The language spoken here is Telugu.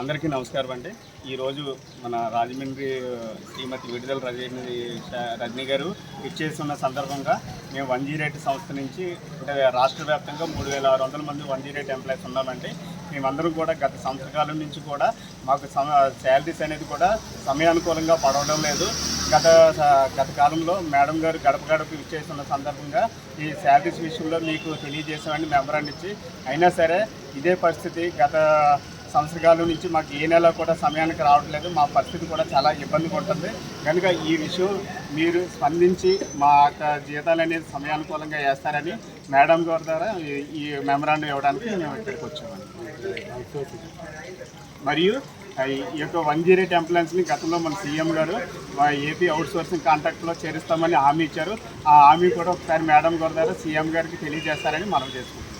అందరికీ నమస్కారం అండి. ఈరోజు మన రాజమండ్రి శ్రీమతి విడుదల రజని రజనీ గారు ఇచ్చేస్తున్న సందర్భంగా మేము వన్ జీరో ఎయిట్ సంస్థ నుంచి అంటే రాష్ట్ర వ్యాప్తంగా మూడు వేల ఆరు వందల మంది వన్ జీరో ఎయిట్ ఎంప్లాయీస్ ఉన్నామండి. మేమందరం కూడా గత సంవత్సరకాలం నుంచి కూడా మాకు సమ శాలరీస్ అనేది కూడా సమయానుకూలంగా పడవడం లేదు. గత గత కాలంలో మేడం గారు గడప గడప ఇచ్చేస్తున్న సందర్భంగా ఈ శాలరీస్ విషయంలో మీకు తెలియజేసామని మెంబర్ ఇచ్చి అయినా సరే ఇదే పరిస్థితి గత సంవత్సరాల నుంచి మాకు ఏ నెల కూడా సమయానికి రావట్లేదు. మా పరిస్థితి కూడా చాలా ఇబ్బందిగా ఉంటుంది. కనుక ఈ విషయం మీరు స్పందించి మా యొక్క జీతాలు అనేది సమయానుకూలంగా వేస్తారని మేడం గారి ద్వారా ఈ- మెమరాండం ఇవ్వడానికి మేము ఇక్కడికి వచ్చామండి. మరియు ఈ యొక్క వన్ జీరో ఎయిట్ గతంలో మన సీఎం గారు మా ఏపీ అవుట్ సోర్సింగ్ కాంట్రాక్ట్లో చేరుస్తామని హామీ ఇచ్చారు. ఆ హామీ కూడా ఒకసారి మేడం గారి ద్వారా సీఎం గారికి తెలియజేస్తారని మనం చేసుకుంటాం